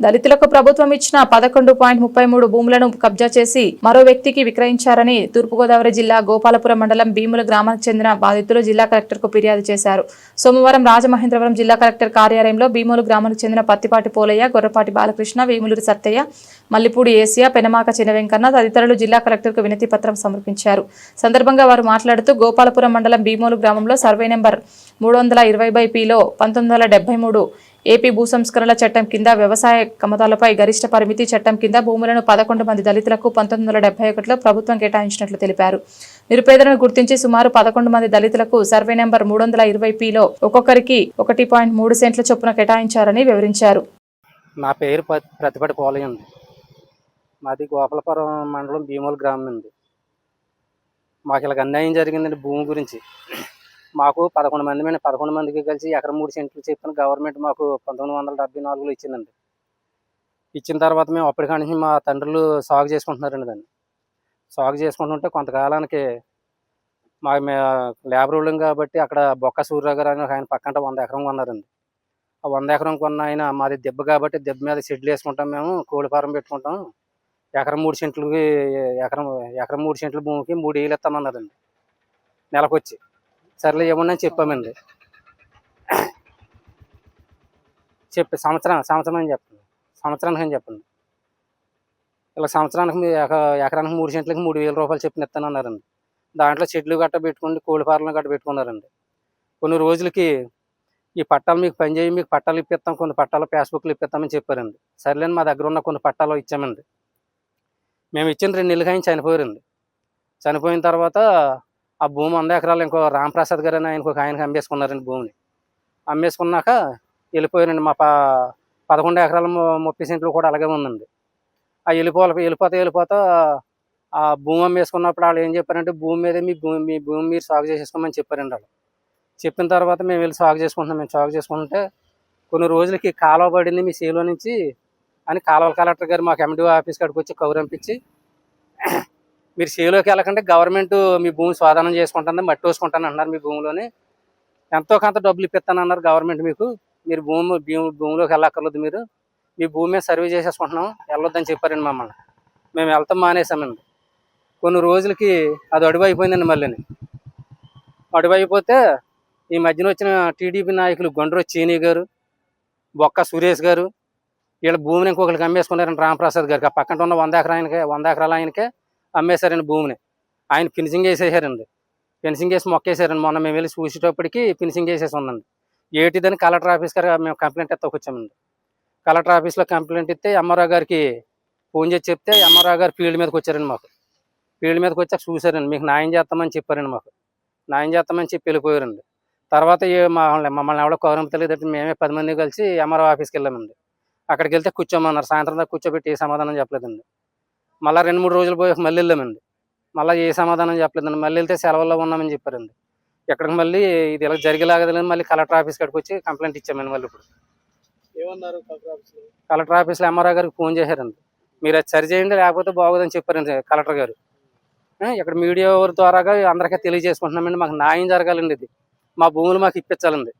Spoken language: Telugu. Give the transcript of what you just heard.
దళితులకు ప్రభుత్వం ఇచ్చిన పదకొండు పాయింట్ ముప్పై మూడు భూములను కబ్జా చేసి మరో వ్యక్తికి విక్రయించారని తూర్పుగోదావరి జిల్లా గోపాలపురం మండలం భీముల గ్రామానికి చెందిన బాధితులు జిల్లా కలెక్టర్కు ఫిర్యాదు చేశారు. సోమవారం రాజమహేంద్రవరం జిల్లా కలెక్టర్ కార్యాలయంలో భీములు గ్రామానికి చెందిన పత్తిపాటి పోలయ్య గొర్రపాటి బాలకృష్ణ వేములూరి సత్తయ్య మల్లిపూడి ఏసియా పెనమాక చినవెంకన్న తదితరులు జిల్లా కలెక్టర్కు వినతి పత్రం సమర్పించారు. సందర్భంగా వారు మాట్లాడుతూ గోపాలపురం మండలం భీమోలు గ్రామంలో సర్వే నెంబర్ మూడు వందల ఇరవై బై పిలో పంతొమ్మిది వందల డెబ్బై మూడు ఏపీ భూ సంస్కరణల చట్టం కింద వ్యవసాయ కమతాలపై గరిష్ట పరిమితి చట్టం కింద భూములను పదకొండు మంది దళితులకు పంతొమ్మిది వందల ఒకటిలో ప్రభుత్వం కేటాయించినట్లు తెలిపారు. నిరుపేదలను గుర్తించి సుమారు పదకొండు మంది దళితులకు సర్వే నెంబర్ మూడు వందల ఇరవై పిలో ఒక్కొక్కరికి ఒకటి పాయింట్ మూడు సెంట్ల చొప్పున కేటాయించారని వివరించారు. నా పేరు ప్రతిపడి ప్రతిపటి ఉంది మాది గోపాలపురం మండలం భీమోల్ గ్రామం ఉంది మాకు ఇలాగ అన్యాయం జరిగిందండి భూమి గురించి. మాకు పదకొండు మంది మీద పదకొండు మందికి కలిసి ఎకరం మూడు సెంట్లు చెప్పిన గవర్నమెంట్ మాకు పంతొమ్మిది వందల డెబ్బై నాలుగులో ఇచ్చిందండి. ఇచ్చిన తర్వాత మేము అప్పటికాడి మా తండ్రులు సాగు చేసుకుంటున్నారండి దాన్ని. సాగు చేసుకుంటుంటే కొంతకాలానికి మా లేబర్ వాళ్ళం కాబట్టి అక్కడ బొక్క సూర్యరావు గారు అని ఆయన పక్కంట వంద ఎకరం కొన్నారండి. ఆ వంద ఎకరం కొన్న ఆయన మాది దెబ్బ కాబట్టి దెబ్బ మీద షెడ్లు వేసుకుంటాం మేము కోడి ఫారం పెట్టుకుంటాం. ఎకరం మూడు సెంట్లకి ఎకరం ఎకరం మూడు సెంట్ల భూమికి మూడు వేలు ఇస్తామన్నారండి. నెలకొచ్చి. సర్లే ఏమన్నా అని చెప్పామండి. చెప్పి సంవత్సరం సంవత్సరం అని చెప్పండి. సంవత్సరానికి అని చెప్పండి. ఇలా సంవత్సరానికి మీ ఎకరానికి మూడు సెంట్లకి మూడు వేల రూపాయలు చెప్పిన ఇస్తానన్నారండి దాంట్లో చెట్లు గట్ట పెట్టుకుని కోళ్ళ ఫార్లు గట్ట పెట్టుకున్నారండి. కొన్ని రోజులకి ఈ పట్టాలు మీకు పనిచేయి మీకు పట్టాలు ఇప్పిస్తాం కొన్ని పట్టాలు ఫేస్బుక్లు ఇప్పిస్తామని చెప్పారండి. సర్లేని మా దగ్గర ఉన్న కొన్ని పట్టాలు ఇచ్చామండి. మేము ఇచ్చిన రెండు నెలలు ఆయన చనిపోయారండి. చనిపోయిన తర్వాత ఆ భూమి వంద ఎకరాలు ఇంకో రామప్రసాద్ గారు అని ఇంకొక ఒక ఆయనకి అమ్మేసుకున్నారండి భూమిని. అమ్మేసుకున్నాక వెళ్ళిపోయారండి. మా పా పదకొండు ఎకరాల ముప్పై సెంట్లు కూడా అలాగే ఉందండి. ఆ వెళ్ళిపోవాలి వెళ్ళిపోతా వెళ్ళిపోతా ఆ భూమి అమ్మేసుకున్నప్పుడు వాళ్ళు ఏం చెప్పారంటే భూమి మీద మీ భూమి మీ భూమి మీరు సాగు చేసేసుకోమని చెప్పారండి వాళ్ళు. చెప్పిన తర్వాత మేము వెళ్ళి సాగు చేసుకుంటున్నాం. మేము సాగు చేసుకుంటే కొన్ని రోజులకి కాలువ పడింది మీ సేలో నుంచి అని కాలువల కలెక్టర్ గారు మాకు ఎండి ఆఫీస్ కాడికి వచ్చి కౌరంపించి మీరు సేలోకి వెళ్ళకంటే గవర్నమెంట్ మీ భూమి స్వాధీనం చేసుకుంటుంది మట్టి వేసుకుంటాను అన్నారు మీ భూమిలోని. ఎంతో కొంత డబ్బులు ఇప్పిస్తాను అన్నారు గవర్నమెంట్ మీకు. మీరు భూమి భూమి భూమిలోకి వెళ్ళక్కర్లేదు మీరు. మీ భూమి మీద సర్వే చేసేసుకుంటున్నాం వెళ్ళొద్దని చెప్పారండి మమ్మల్ని. మేము వెళ్తాం మానేసామండి కొన్ని రోజులకి అది అడుగు అయిపోయిందండి మళ్ళీ అడుగు అయిపోతే ఈ మధ్యన వచ్చిన టీడీపీ నాయకులు గొండ్రో చీనీ గారు బొక్క సురేష్ గారు వీళ్ళ భూమిని ఇంకొకరికి అమ్మేసుకున్నారండి రామప్రసాద్ గారికి. ఆ పక్కన ఉన్న వంద ఎకరాయనకే వంద ఎకరాల ఆయనకే అమ్మేశారండి భూమిని. ఆయన ఫినిషింగ్ వేసేసారండి. ఫినిషింగ్ వేసి మొక్కేశారండి మొన్న మేము వెళ్ళి చూసేటప్పటికి ఫినిషింగ్ వేసేసి ఉందండి. ఏటిదని కలెక్టర్ ఆఫీస్ గారు మేము కంప్లైంట్ ఎత్తకొచ్చామండి కలెక్టర్ ఆఫీస్లో కంప్లైంట్ ఇస్తే ఎంఆర్ఓ గారికి ఫోన్ చేసి చెప్తే ఎంఆర్ఓ గారు ఫీల్డ్ మీదకి వచ్చారండి మాకు. ఫీల్డ్ మీదకి వచ్చాక చూసారండి మీకు న్యాయం చేస్తామని చెప్పారండి మాకు. న్యాయం చేస్తామని చెప్పి వెళ్ళిపోయారండి. తర్వాత మమ్మల్ని మమ్మల్ని ఎవడో కౌరం తెలియదు మేమే పది మంది కలిసి ఎంఆర్ఓ ఆఫీస్కి వెళ్ళామండి. అక్కడికి వెళ్తే కూర్చోమన్నారు. సాయంత్రం దాకా కూర్చోబెట్టి ఏ సమాధానం చెప్పలేదండి. మళ్ళీ రెండు మూడు రోజులు పోయి మళ్ళీ వెళ్ళామండి. మళ్ళీ ఏ సమాధానం చెప్పలేదండి మళ్ళీ వెళ్తే సెలవుల్లో ఉన్నామని చెప్పారండి. ఇక్కడికి మళ్ళీ ఇది ఇలా జరిగేలాగదని మళ్ళీ కలెక్టర్ ఆఫీస్ కాడికి వచ్చి కంప్లైంట్ ఇచ్చామండి మళ్ళీ ఇప్పుడు. ఏమన్నారు కలెక్టర్ ఆఫీస్లో? కలెక్టర్ ఆఫీస్లో ఎంఆర్ఓ గారికి ఫోన్ చేశారండి. మీరు అది సరి చేయండి లేకపోతే బాగోదని చెప్పారండి కలెక్టర్ గారు. ఇక్కడ మీడియా వారి ద్వారాగా అందరికీ తెలియజేసుకుంటున్నామండి. మాకు న్యాయం జరగాలండి ఇది. మా భూములు మాకు ఇప్పించాలండి.